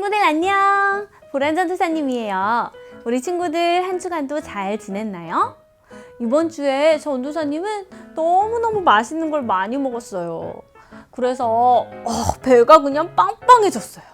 친구들 안녕! 보란전도사님이에요. 우리 친구들 한 주간도 잘 지냈나요? 이번 주에 전도사님은 너무너무 맛있는 걸 많이 먹었어요. 그래서 어, 배가 그냥 빵빵해졌어요.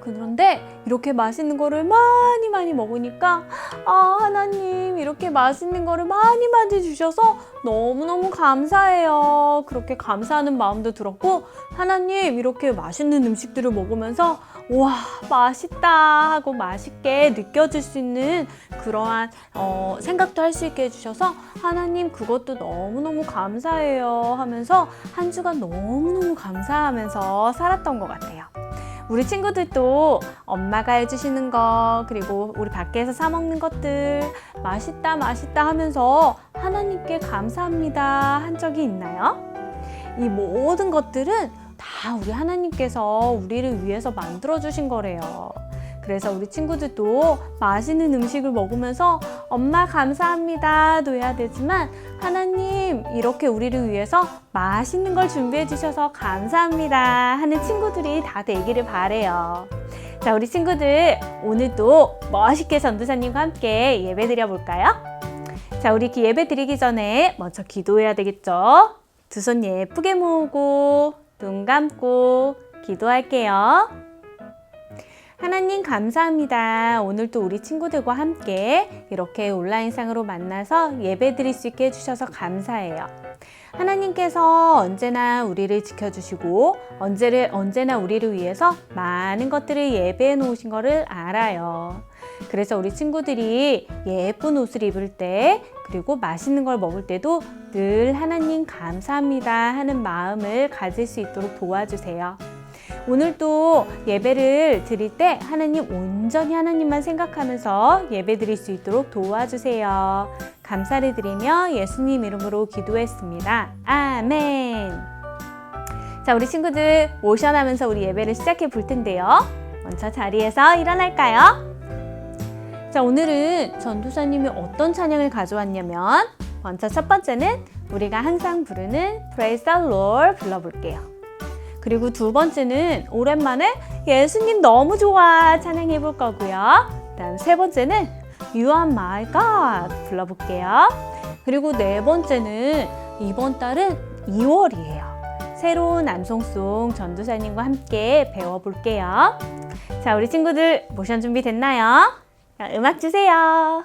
그런데 이렇게 맛있는 거를 많이 많이 먹으니까 아 하나님 이렇게 맛있는 거를 많이 많이 주셔서 너무너무 감사해요. 그렇게 감사하는 마음도 들었고 하나님 이렇게 맛있는 음식들을 먹으면서 와 맛있다 하고 맛있게 느껴질 수 있는 그러한 어, 생각도 할 수 있게 해주셔서 하나님 그것도 너무너무 감사해요 하면서 한 주간 너무너무 감사하면서 살았던 것 같아요. 우리 친구들도 엄마가 해주시는 거 그리고 우리 밖에서 사 먹는 것들 맛있다 맛있다 하면서 하나님께 감사합니다 한 적이 있나요? 이 모든 것들은 다 우리 하나님께서 우리를 위해서 만들어 주신 거래요. 그래서 우리 친구들도 맛있는 음식을 먹으면서 엄마 감사합니다도 해야 되지만 하나님 이렇게 우리를 위해서 맛있는 걸 준비해 주셔서 감사합니다 하는 친구들이 다 되기를 바래요. 자, 우리 친구들 오늘도 멋있게 전도사님과 함께 예배 드려 볼까요? 자, 우리 기- 예배 드리기 전에 먼저 기도해야 되겠죠? 두 손 예쁘게 모으고 눈 감고 기도할게요. 하나님 감사합니다. 오늘 또 우리 친구들과 함께 이렇게 온라인상으로 만나서 예배 드릴 수 있게 해주셔서 감사해요. 하나님께서 언제나 우리를 지켜주시고 언제를, 언제나 우리를 위해서 많은 것들을 예배해 놓으신 것을 알아요. 그래서 우리 친구들이 예쁜 옷을 입을 때 그리고 맛있는 걸 먹을 때도 늘 하나님 감사합니다 하는 마음을 가질 수 있도록 도와주세요. 오늘도 예배를 드릴 때 하나님 온전히 하나님만 생각하면서 예배 드릴 수 있도록 도와주세요. 감사를 드리며 예수님 이름으로 기도했습니다. 아멘. 자, 우리 친구들 모션하면서 우리 예배를 시작해 볼 텐데요. 먼저 자리에서 일어날까요? 자, 오늘은 전도사님이 어떤 찬양을 가져왔냐면 먼저 첫 번째는 우리가 항상 부르는 Praise the Lord 불러볼게요. 그리고 두 번째는 오랜만에 예수님 너무 좋아 찬양해 볼 거고요. 다음 세 번째는 You are my God 불러볼게요. 그리고 네 번째는 이번 달은 2월이에요. 새로운 암송송 전도사님과 함께 배워볼게요. 자, 우리 친구들 모션 준비 됐나요? 자, 음악 주세요.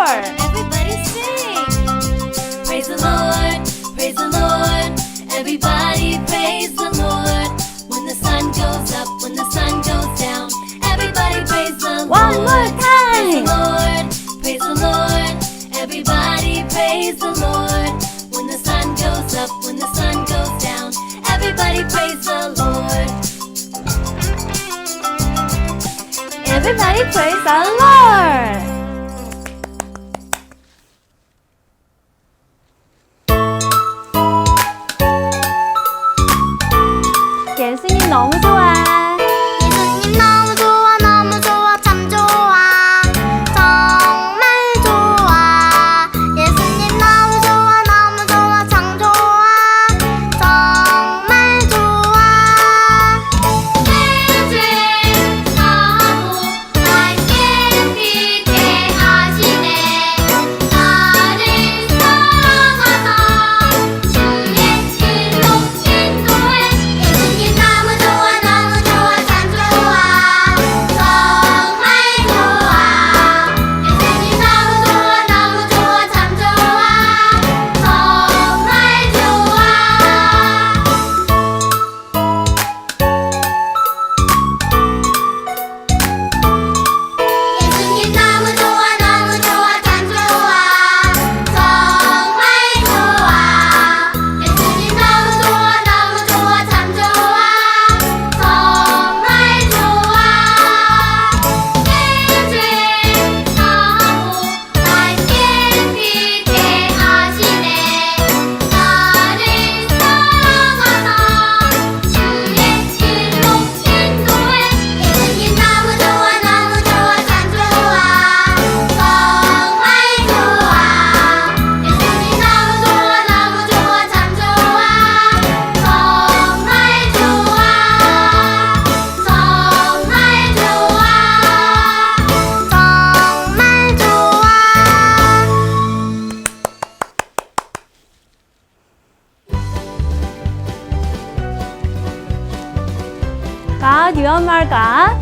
锤三轮儿。You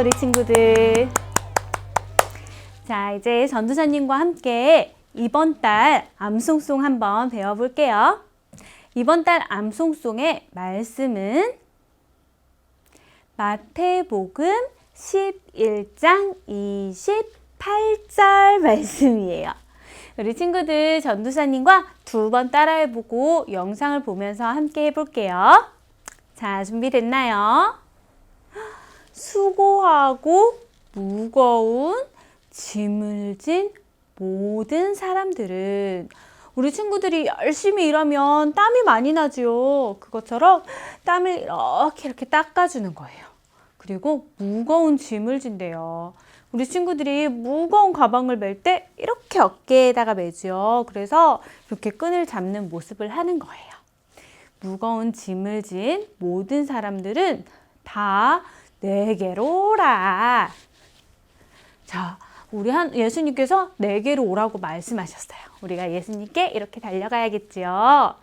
우리 친구들. 자, 이제 전도사님과 함께 이번 달 암송송 한번 배워볼게요. 이번 달 암송송의 말씀은 마태복음 11장 28절 말씀이에요. 우리 친구들 전도사님과 두 번 따라해보고 영상을 보면서 함께 해볼게요. 자, 준비됐나요? 수고하고 무거운 짐을 진 모든 사람들은 우리 친구들이 열심히 일하면 땀이 많이 나지요. 그것처럼 땀을 이렇게 이렇게 닦아주는 거예요. 그리고 무거운 짐을 진대요. 우리 친구들이 무거운 가방을 멜 때 이렇게 어깨에다가 매죠. 그래서 이렇게 끈을 잡는 모습을 하는 거예요. 무거운 짐을 진 모든 사람들은 다 내게로 오라. 자, 우리 한 예수님께서 내게로 오라고 말씀하셨어요. 우리가 예수님께 이렇게 달려가야겠지요.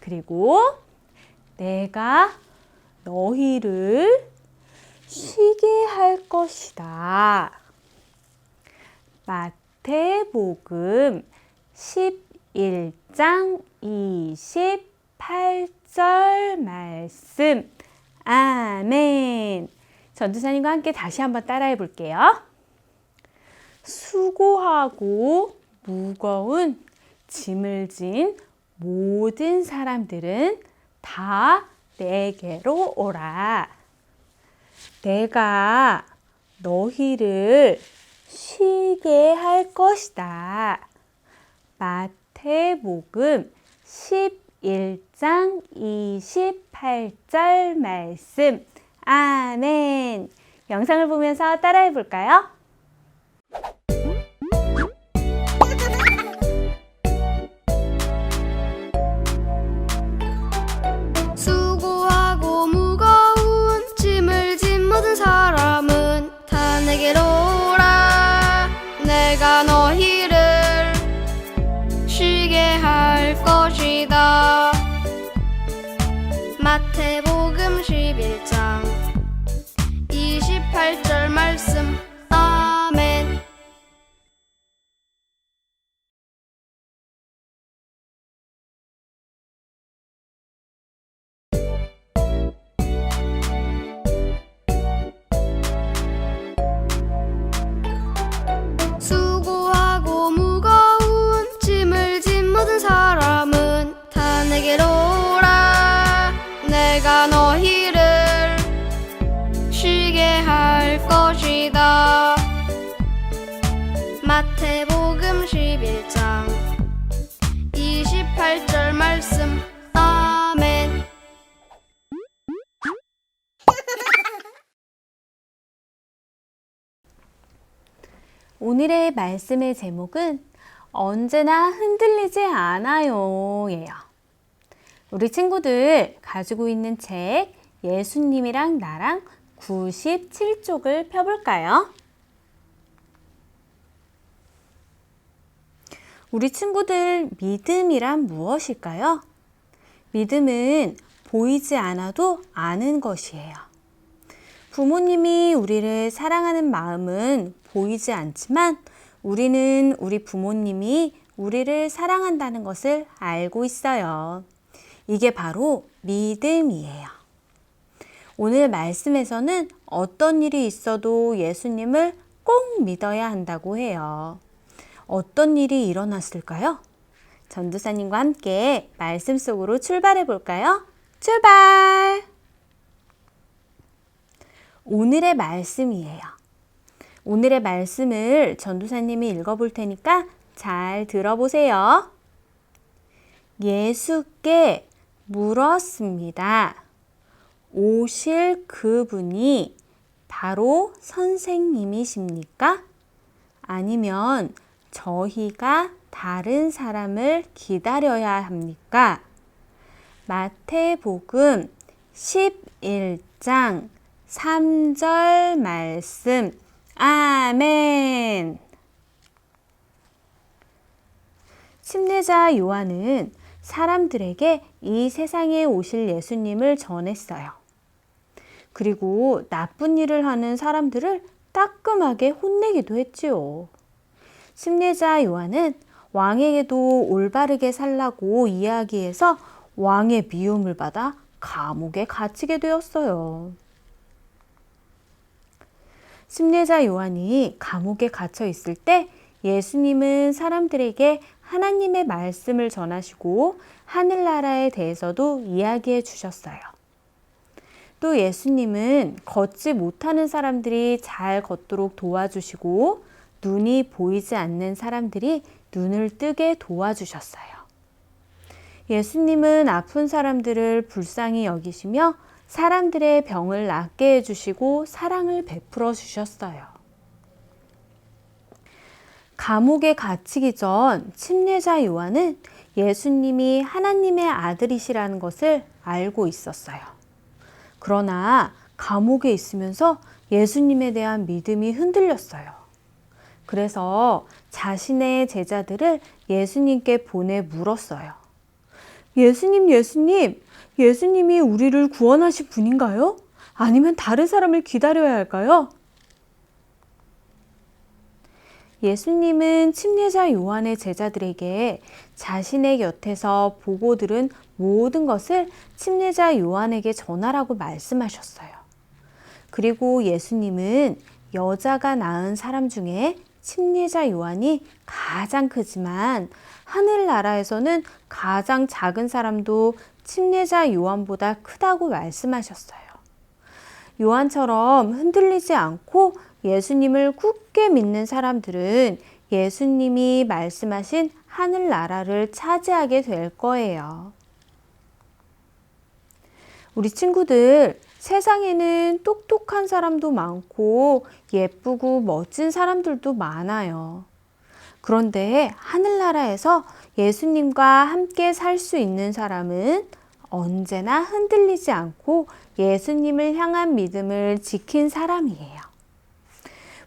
그리고 내가 너희를 쉬게 할 것이다. 마태복음 11장 28절 말씀. 아멘. 전도사님과 함께 다시 한번 따라해 볼게요. 수고하고 무거운 짐을 진 모든 사람들은 다 내게로 오라. 내가 너희를 쉬게 할 것이다. 마태복음 11장 28절 말씀. 아멘. 영상을 보면서 따라해 볼까요? 오늘의 말씀의 제목은 언제나 흔들리지 않아요 예요. 우리 친구들 가지고 있는 책 예수님이랑 나랑 97쪽을 펴볼까요? 우리 친구들 믿음이란 무엇일까요? 믿음은 보이지 않아도 아는 것이에요. 부모님이 우리를 사랑하는 마음은 보이지 않지만 우리는 우리 부모님이 우리를 사랑한다는 것을 알고 있어요. 이게 바로 믿음이에요. 오늘 말씀에서는 어떤 일이 있어도 예수님을 꼭 믿어야 한다고 해요. 어떤 일이 일어났을까요? 전도사님과 함께 말씀 속으로 출발해 볼까요? 출발! 오늘의 말씀이에요. 오늘의 말씀을 전도사님이 읽어볼 테니까 잘 들어보세요. 예수께 물었습니다. 오실 그분이 바로 선생님이십니까? 아니면 저희가 다른 사람을 기다려야 합니까? 마태복음 11장 3절 말씀. 아멘. 침례자 요한은 사람들에게 이 세상에 오실 예수님을 전했어요. 그리고 나쁜 일을 하는 사람들을 따끔하게 혼내기도 했지요. 침례자 요한은 왕에게도 올바르게 살라고 이야기해서 왕의 미움을 받아 감옥에 갇히게 되었어요. 침례자 요한이 감옥에 갇혀 있을 때 예수님은 사람들에게 하나님의 말씀을 전하시고 하늘나라에 대해서도 이야기해 주셨어요. 또 예수님은 걷지 못하는 사람들이 잘 걷도록 도와주시고 눈이 보이지 않는 사람들이 눈을 뜨게 도와주셨어요. 예수님은 아픈 사람들을 불쌍히 여기시며 사람들의 병을 낫게 해주시고 사랑을 베풀어 주셨어요. 감옥에 갇히기 전 침례자 요한은 예수님이 하나님의 아들이시라는 것을 알고 있었어요. 그러나 감옥에 있으면서 예수님에 대한 믿음이 흔들렸어요. 그래서 자신의 제자들을 예수님께 보내 물었어요. 예수님, 예수님, 예수님이 우리를 구원하실 분인가요? 아니면 다른 사람을 기다려야 할까요? 예수님은 침례자 요한의 제자들에게 자신의 곁에서 보고 들은 모든 것을 침례자 요한에게 전하라고 말씀하셨어요. 그리고 예수님은 여자가 낳은 사람 중에 침례자 요한이 가장 크지만 하늘나라에서는 가장 작은 사람도 침례자 요한보다 크다고 말씀하셨어요. 요한처럼 흔들리지 않고 예수님을 굳게 믿는 사람들은 예수님이 말씀하신 하늘나라를 차지하게 될 거예요. 우리 친구들, 세상에는 똑똑한 사람도 많고 예쁘고 멋진 사람들도 많아요. 그런데 하늘나라에서 예수님과 함께 살 수 있는 사람은 언제나 흔들리지 않고 예수님을 향한 믿음을 지킨 사람이에요.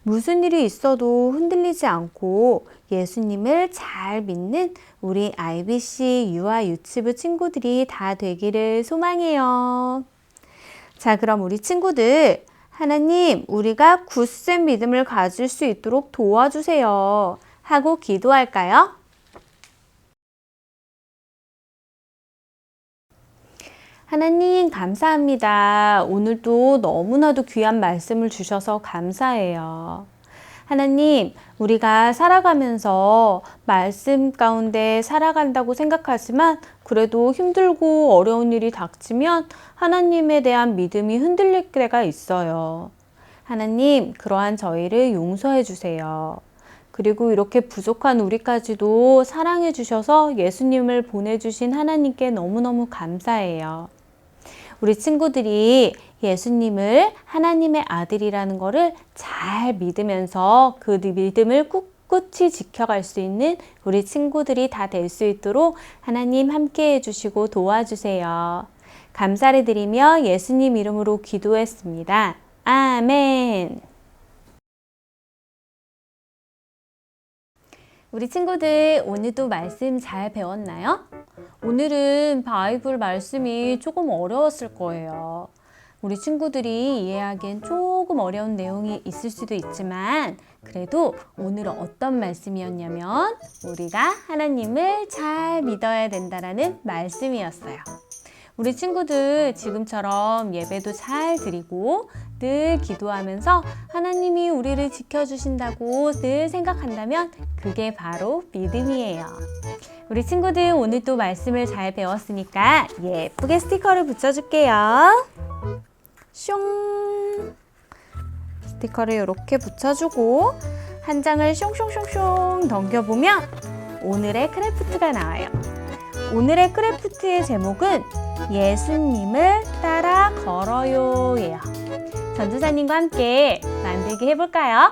무슨 일이 있어도 흔들리지 않고 예수님을 잘 믿는 우리 IBC 유아 유치부 친구들이 다 되기를 소망해요. 자, 그럼 우리 친구들, 하나님, 우리가 굳센 믿음을 가질 수 있도록 도와주세요. 하고 기도할까요? 하나님, 감사합니다. 오늘도 너무나도 귀한 말씀을 주셔서 감사해요. 하나님, 우리가 살아가면서 말씀 가운데 살아간다고 생각하지만 그래도 힘들고 어려운 일이 닥치면 하나님에 대한 믿음이 흔들릴 때가 있어요. 하나님, 그러한 저희를 용서해 주세요. 그리고 이렇게 부족한 우리까지도 사랑해 주셔서 예수님을 보내주신 하나님께 너무너무 감사해요. 우리 친구들이 예수님을 하나님의 아들이라는 거를 잘 믿으면서 그 믿음을 꿋꿋이 지켜갈 수 있는 우리 친구들이 다 될 수 있도록 하나님 함께 해주시고 도와주세요. 감사를 드리며 예수님 이름으로 기도했습니다. 아멘. 우리 친구들 오늘도 말씀 잘 배웠나요? 오늘은 바이블 말씀이 조금 어려웠을 거예요. 우리 친구들이 이해하기엔 조금 어려운 내용이 있을 수도 있지만 그래도 오늘은 어떤 말씀이었냐면 우리가 하나님을 잘 믿어야 된다라는 말씀이었어요. 우리 친구들 지금처럼 예배도 잘 드리고 늘 기도하면서 하나님이 우리를 지켜주신다고 늘 생각한다면 그게 바로 믿음이에요. 우리 친구들 오늘 또 말씀을 잘 배웠으니까 예쁘게 스티커를 붙여줄게요. 숑 스티커를 이렇게 붙여주고 한 장을 숑숑숑숑 넘겨보면 오늘의 크래프트가 나와요. 오늘의 크래프트의 제목은 예수님을 따라 걸어요예요. 전도사님과 함께 만들기 해볼까요?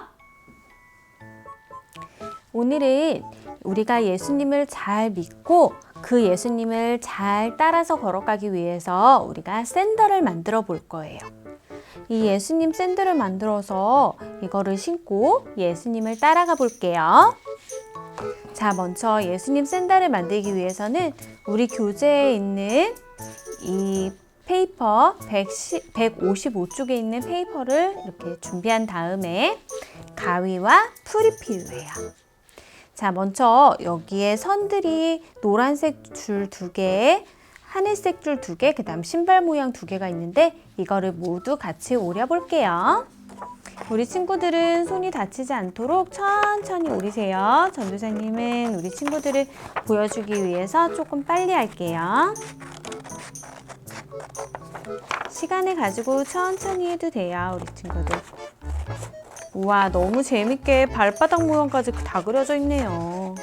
오늘은 우리가 예수님을 잘 믿고 그 예수님을 잘 따라서 걸어가기 위해서 우리가 샌들을 만들어 볼 거예요. 이 예수님 샌들을 만들어서 이거를 신고 예수님을 따라가 볼게요. 자, 먼저 예수님 샌들을 만들기 위해서는 우리 교재에 있는 이 페이퍼 110, 155쪽에 있는 페이퍼를 이렇게 준비한 다음에 가위와 풀이 필요해요. 자, 먼저 여기에 선들이 노란색 줄 두 개, 하늘색 줄 두 개, 그 다음 신발 모양 두 개가 있는데 이거를 모두 같이 오려 볼게요. 우리 친구들은 손이 다치지 않도록 천천히 오리세요. 전도사님은 우리 친구들을 보여주기 위해서 조금 빨리 할게요. 시간을 가지고 천천히 해도 돼요, 우리 친구들. 우와, 너무 재밌게 발바닥 모양까지 다 그려져 있네요.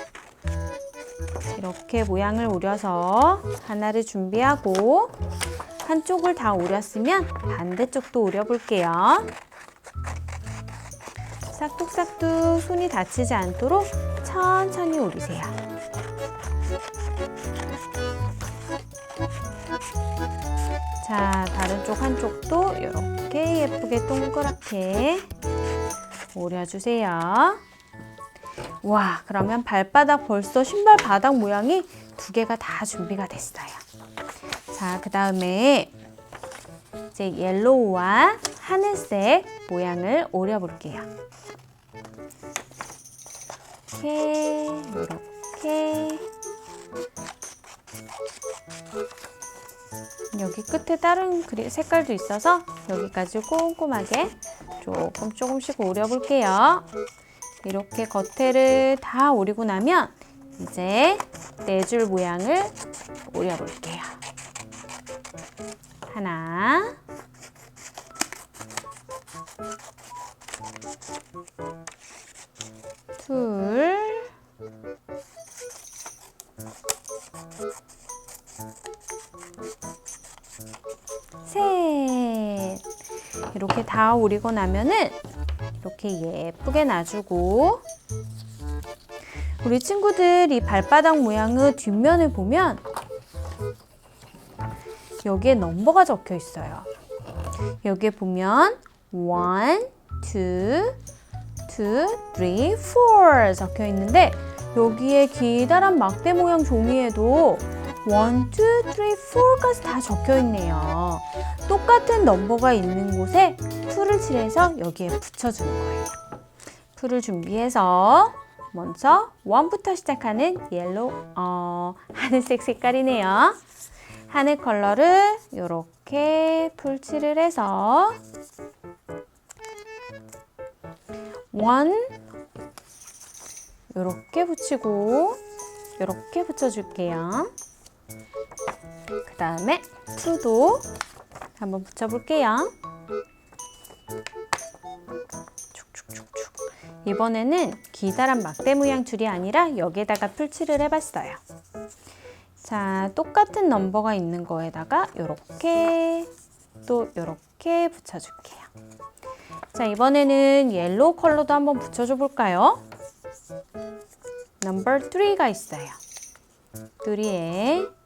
이렇게 모양을 오려서 하나를 준비하고 한쪽을 다 오렸으면 반대쪽도 오려볼게요. 싹둑싹둑 손이 다치지 않도록 천천히 오리세요. 자, 다른 쪽 한쪽도 이렇게 예쁘게 동그랗게 오려주세요. 와, 그러면 발바닥 벌써 신발 바닥 모양이 두 개가 다 준비가 됐어요. 자, 그 다음에 이제 옐로우와 하늘색 모양을 오려볼게요. 이렇게, 이렇게. 여기 끝에 다른 색깔도 있어서 여기까지 꼼꼼하게 조금 조금씩 오려볼게요. 이렇게 겉에를 다 오리고 나면 이제 네 줄 모양을 오려볼게요. 하나, 둘, 셋. 이렇게 다 오리고 나면은 이렇게 예쁘게 놔주고 우리 친구들 이 발바닥 모양의 뒷면을 보면 여기에 넘버가 적혀 있어요. 여기에 보면 1, 2, 2, 3, 4 적혀 있는데 여기에 기다란 막대 모양 종이에도 1, 2, 3, 4까지 다 적혀 있네요. 똑같은 넘버가 있는 곳에 풀을 칠해서 여기에 붙여주는 거예요. 풀을 준비해서 먼저 1부터 시작하는 옐로우, 어, 하늘색 색깔이네요. 하늘 컬러를 이렇게 풀칠을 해서 원 이렇게 붙이고 이렇게 붙여줄게요. 그 다음에 투도 한번 붙여볼게요. 축축축축. 이번에는 기다란 막대 모양 줄이 아니라 여기에다가 풀칠을 해봤어요. 자, 똑같은 넘버가 있는 거에다가 이렇게 또 이렇게 붙여줄게요. 자, 이번에는 옐로우 컬러도 한번 붙여줘 볼까요? 넘버 3가 있어요. 3에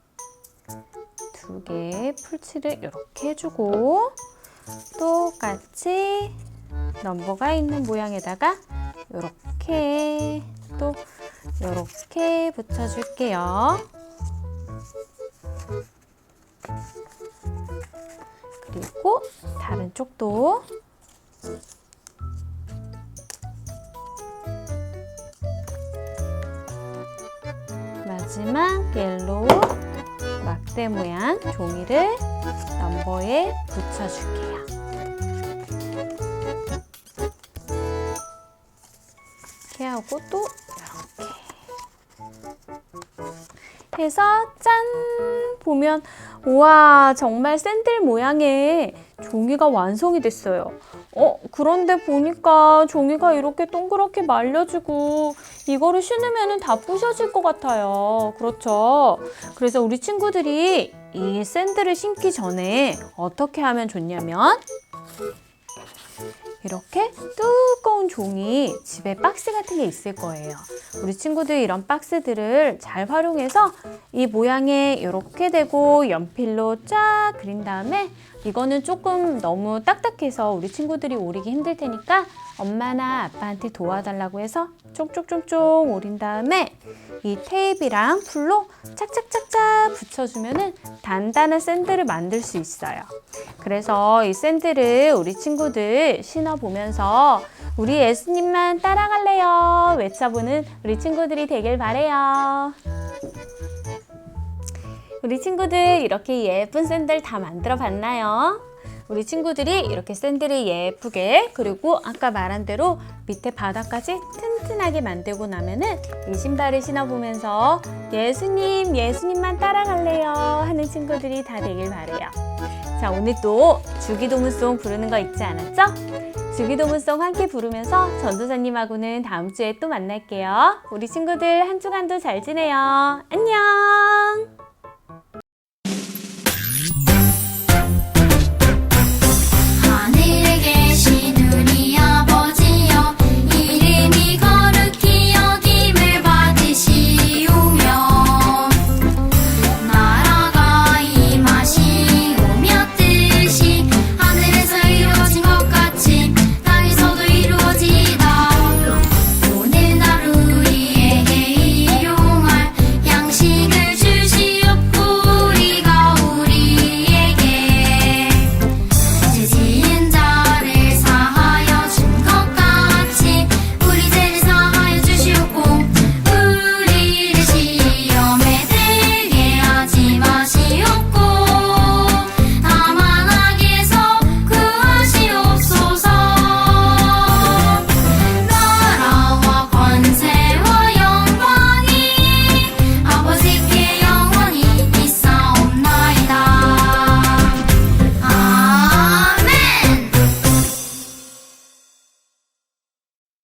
두 개의 풀칠을 이렇게 해주고 똑같이 넘버가 있는 모양에다가 이렇게 또 이렇게 붙여줄게요. 그리고 다른 쪽도 마지막 옐로우 막대 모양 종이를 넘버에 붙여줄게요. 이렇게 하고 또 이렇게 해서 짠 보면 우와 정말 샌들 모양의 종이가 완성이 됐어요. 어 그런데 보니까 종이가 이렇게 동그랗게 말려지고 이거를 신으면 다 부셔질 것 같아요. 그렇죠? 그래서 우리 친구들이 이 샌들을 신기 전에 어떻게 하면 좋냐면 이렇게 두꺼운 종이 집에 박스 같은 게 있을 거예요. 우리 친구들 이런 박스들을 잘 활용해서 이 모양에 이렇게 되고 연필로 쫙 그린 다음에 이거는 조금 너무 딱딱해서 우리 친구들이 오리기 힘들 테니까 엄마나 아빠한테 도와달라고 해서 쪽쪽쪽쪽 오린 다음에 이 테이프랑 풀로 착착착착 붙여주면은 단단한 샌들을 만들 수 있어요. 그래서 이 샌들을 우리 친구들 신어보면서 우리 예수님만 따라갈래요 외쳐보는 우리 친구들이 되길 바래요. 우리 친구들 이렇게 예쁜 샌들 다 만들어 봤나요? 우리 친구들이 이렇게 샌들을 예쁘게 그리고 아까 말한 대로 밑에 바닥까지 튼튼하게 만들고 나면은 이 신발을 신어보면서 예수님 예수님만 따라갈래요 하는 친구들이 다 되길 바래요. 자 오늘 또 주기도문송 부르는 거 잊지 않았죠? 주기도문송 함께 부르면서 전도사님하고는 다음 주에 또 만날게요. 우리 친구들 한 주간도 잘 지내요. 안녕.